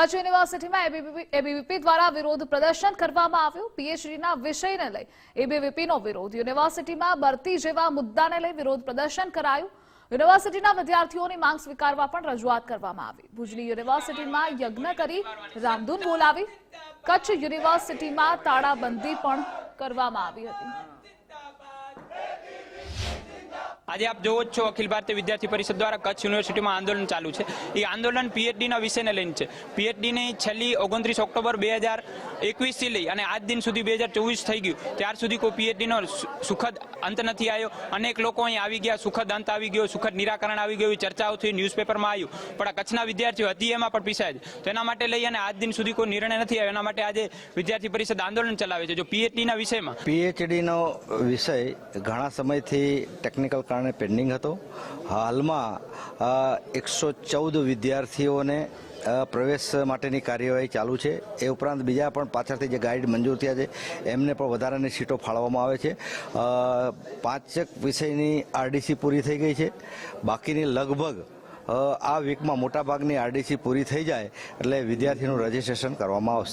કચ્છ યુનિવર્સિટીમાં એબીવીપી દ્વારા વિરોધ પ્રદર્શન કરવામાં આવ્યું. પીએચડીના વિષયને લઈ એબીવીપીનો વિરોધ. યુનિવર્સિટીમાં ભરતી જેવા મુદ્દાને લઈ વિરોધ પ્રદર્શન કરાયું. યુનિવર્સિટીના વિદ્યાર્થીઓની માંગ સ્વીકારવા પણ રજૂઆત કરવામાં આવી. ભુજની યુનિવર્સિટીમાં યજ્ઞ કરી રામધૂન બોલાવી. કચ્છ યુનિવર્સિટીમાં તાળાબંધી પણ કરવામાં આવી હતી. આજે આપ જોવો જ છો અખિલ ભારતીય વિદ્યાર્થી પરિષદ દ્વારા કચ્છ યુનિવર્સિટીમાં આંદોલન ચાલુ છે. એ આંદોલન પીએચડીના વિષયને લઈને છે. પીએચડીની છેલ્લી ઓગણત્રીસ ઓક્ટોબર બે હજાર એકવીસથી લઈ અને આજ દિન સુધી બે હજાર ચોવીસ થઈ ગયું. ત્યાર સુધી કોઈ પીએચડીનો સુખદ અંત નથી આવ્યો અનેક લોકો અહીં આવી ગયા, સુખદ અંત આવી ગયો, સુખદ નિરાકરણ આવી ગયું, ચર્ચાઓ થઈ, ન્યૂઝપેપરમાં આવ્યું. પણ આ કચ્છના વિદ્યાર્થીઓ હતી એમાં પણ પીસાય છે. તો એના માટે લઈ અને આજ દિન સુધી કોઈ નિર્ણય નથી આવ્યો. એના માટે આજે વિદ્યાર્થી પરિષદ આંદોલન ચલાવે છે. જો પીએચડીના વિષયમાં પીએચડીનો વિષય ઘણા સમયથી ટેકનિકલ કારણે પેન્ડિંગ હતો. હાલમાં એકસો ચૌદ વિદ્યાર્થીઓને પ્રવેશ માટેની કાર્યવાહી ચાલુ છે. એ ઉપરાંત બીજા પણ પાછળથી જે ગાઈડ મંજૂર થયા છે, એમને પણ વધારાની સીટો ફાળવવામાં આવે છે. પાંચક વિષયની આરડીસી પૂરી થઈ ગઈ છે. બાકીની લગભગ આ વીકમાં મોટાભાગની આરડીસી પૂરી થઈ જાય એટલે વિદ્યાર્થીનું રજીસ્ટ્રેશન કરવામાં આવશે.